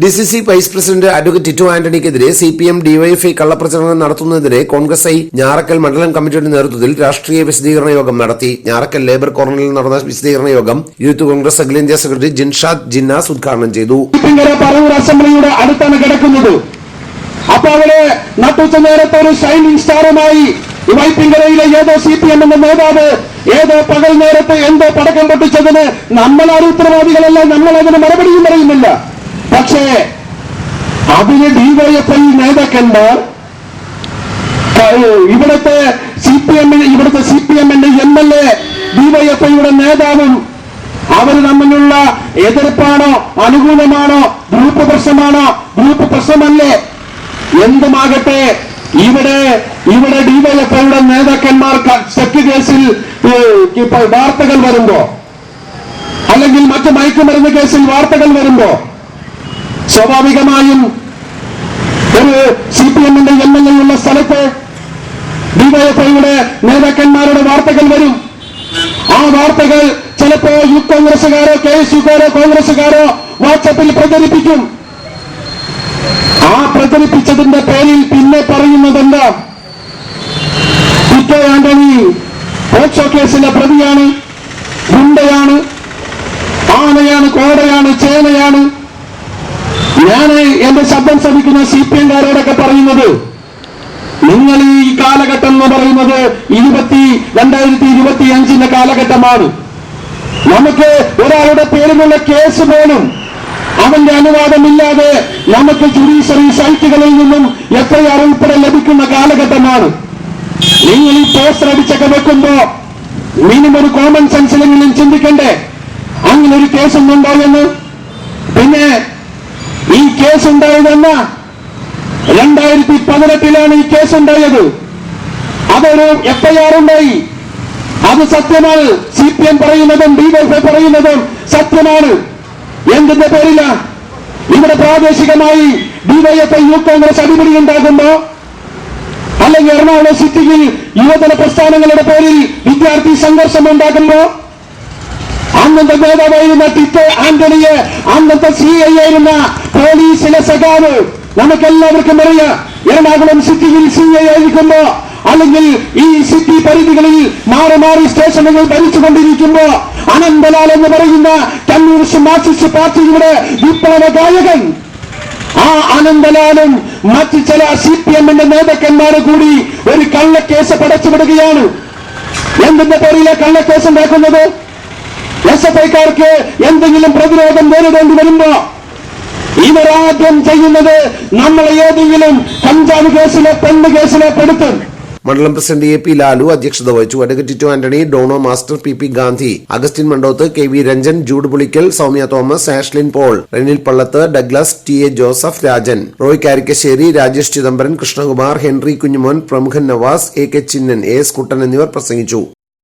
D C C vice president advocate Tittu ആന്റണിക്കെതിരെ C P M DYFI കള്ളപ്രചരണം നടത്തുന്നതിനെതിരെ Congress I Njarakkal മണ്ഡലം കമ്മിറ്റിയുടെ നേതൃത്വത്തിൽ രാഷ്ട്രീയ വിശദീകരണ യോഗം നടത്തി. ഞാറക്കൽ ലേബർ കോർണറിൽ നടന്ന വിശദീകരണ യോഗം യൂത്ത് കോൺഗ്രസ് അഖിലേന്ത്യാ സെക്രട്ടറി ജിൻഷാദ് ജിന്നാസ് ഉദ്ഘാടനം ചെയ്തു. പറവൂർ അസംബ്ലിയുടെ അടുത്താണ് കിടക്കുന്നത്. അപ്പൊ അവിടെ നട്ടുച്ച നേരത്തെ ഒരു ഷൈനിങ് സ്റ്റാറുമായി വൈപ്പിങ്കരയിലെ ഏതോ സി പി എം എന്ന നേതാവ് ഏതോ പകൽ നേരത്തെ എന്തോ പടക്കം പൊട്ടിച്ചതിന് നമ്മളാരും ഉത്തരവാദികളല്ല നമ്മൾ അതിന് മറുപടിയും പറയുന്നില്ല. പക്ഷേ അതിന് ഡിവൈഎഫ്ഐ നേതാക്കന്മാർ ഇവിടുത്തെ സി പി എമ്മിന് ഇവിടുത്തെ സി പി എമ്മിന്റെ എം എൽ എ ഡിവൈഎഫ്ഐയുടെ നേതാവും അവർ തമ്മിലുള്ള എതിർപ്പാണോ അനുകൂലമാണോ ഗ്രൂപ്പ് പ്രശ്നമാണോ ഗ്രൂപ്പ് പ്രശ്നമല്ലേ? എന്തുമാകട്ടെ ഇവിടെ ഇവിടെ ഡിവൈഎഫ്ഐയുടെ നേതാക്കന്മാർ ചെക്ക് കേസിൽ വാർത്തകൾ വരുമ്പോ അല്ലെങ്കിൽ മറ്റു മയക്കുമരുന്ന് കേസിൽ വാർത്തകൾ വരുമ്പോ സ്വാഭാവികമായും ഒരു സി പി എമ്മിന്റെ എം എൽ എ ഉള്ള സ്ഥലത്ത് ഡിവൈഎഫ്ഐയുടെ നേതാക്കന്മാരുടെ വാർത്തകൾ വരും. ആ വാർത്തകൾ ചിലപ്പോ യു കോൺഗ്രസുകാരോ കെ എസ് യുക്കാരോ കോൺഗ്രസുകാരോ വാട്സപ്പിൽ പ്രചരിപ്പിക്കും. ആ പ്രചരിപ്പിച്ചതിന്റെ പേരിൽ പിന്നെ പറയുന്നതെന്താ? ടിറ്റോ ആന്റണി പോക്സോ കേസിലെ പ്രതിയാണ് ഗുണ്ടയാണ് ആനയാണ് കോടയാണ് ചേനയാണ് ഞാൻ എന്റെ ശബ്ദം ശ്രമിക്കുന്ന സി പി എംകാരോടൊക്കെ പറയുന്നത് നിങ്ങൾ ഈ കാലഘട്ടം എന്ന് പറയുന്നത് ഇരുപത്തി രണ്ടായിരത്തി ഇരുപത്തി അഞ്ചിന്റെ കാലഘട്ടമാണ്. നമുക്ക് ഒരാളുടെ പേരിലുള്ള കേസ് പോലും അവന്റെ അനുവാദമില്ലാതെ നമുക്ക് ജുഡീഷ്യറി സൈറ്റുകളിൽ നിന്നും എഫ്ഐആർ ഉൾപ്പെടെ ലഭിക്കുന്ന കാലഘട്ടമാണ്. നിങ്ങൾ ഈ പോസ്റ്റർ അടിച്ചൊക്കെ വെക്കുമ്പോ മിനിമം ഒരു കോമൺ സെൻസിലെങ്കിലും ചിന്തിക്കണ്ടേ? അങ്ങനെ ഒരു കേസൊന്നുണ്ടോ എന്ന്? ഈ കേസ് ഉണ്ടായതല്ല രണ്ടായിരത്തി പതിനെട്ടിലാണ് ഈ കേസ് ഉണ്ടായത് അതൊരു എഫ്ഐആർ ഉണ്ടായി. അത് സത്യമാണ്. സി പി എം പറയുന്നതും ഡിവൈഎഫ്ഐ പറയുന്നതും സത്യമാണ്. എന്തിന്റെ പേരില? ഇവിടെ പ്രാദേശികമായി ഡിവൈഎഫ്ഐ യൂത്ത് കോൺഗ്രസ് അടിപിടി ഉണ്ടാകുമ്പോ അല്ലെങ്കിൽ എറണാകുളം സിറ്റിയിൽ യുവജന പ്രസ്ഥാനങ്ങളുടെ പേരിൽ വിദ്യാർത്ഥി സംഘർഷം ഉണ്ടാകുമ്പോ അന്നത്തെ നേതാവായിരുന്ന ടിപ്പോ ആന്റണിയെ അന്നത്തെ സി ഐ ആയിരുന്ന പോലീസിലെ സഖാവ് നമുക്കെല്ലാവർക്കും അറിയാം. എറണാകുളം സിറ്റിയിൽ സി ഐ ആയിരിക്കുമ്പോ അല്ലെങ്കിൽ ഈ സിറ്റി പരിധികളിൽ മാറി മാറി സ്റ്റേഷനുകൾ ഭരിച്ചുകൊണ്ടിരിക്കുമ്പോ അനന്തലാൽ എന്ന് പറയുന്ന കമ്മ്യൂണിസ്റ്റ് മാർക്സിസ്റ്റ് പാർട്ടിയുടെ വിപ്ലവ ഗായകൻ ആ അനന്തലാലും മറ്റ് ചില സി പി എമ്മിന്റെ നേതാക്കന്മാരെ കൂടി ഒരു കള്ളക്കേസ് പടച്ചുവിടുകയാണ്. എന്തിന്റെ പേരിലെ കള്ളക്കേസ് ഉണ്ടാക്കുന്നത്? എസ് എഫ് ഐക്കാർക്ക് എന്തെങ്കിലും പ്രതിരോധം നേരിടേണ്ടി വരുമ്പോ ഇവരാദ്യം ചെയ്യുന്നത് നമ്മളെ ഏതെങ്കിലും കഞ്ചാവ് കേസിലെ പെണ്ണ് കേസിലെ പെടുത്തും. മണ്ഡലം പ്രസിഡന്റ് എ പി ലാലു അധ്യക്ഷത വഹിച്ചു. Advocate Tito Antony Dono master P P Gandhi Augustine Mandoth K V Ranjan Jude Pulikkal Soumya Thomas Ashlin Paul Renil Pallath Douglas T A Joseph Rajan Roy Karikkassery Rajesh Chidambaran Krishnakumar Henry Kunjumon പ്രമുഖൻ Navas A K Chinnan A S Kuttan എന്നിവർ പ്രസംഗിച്ചു.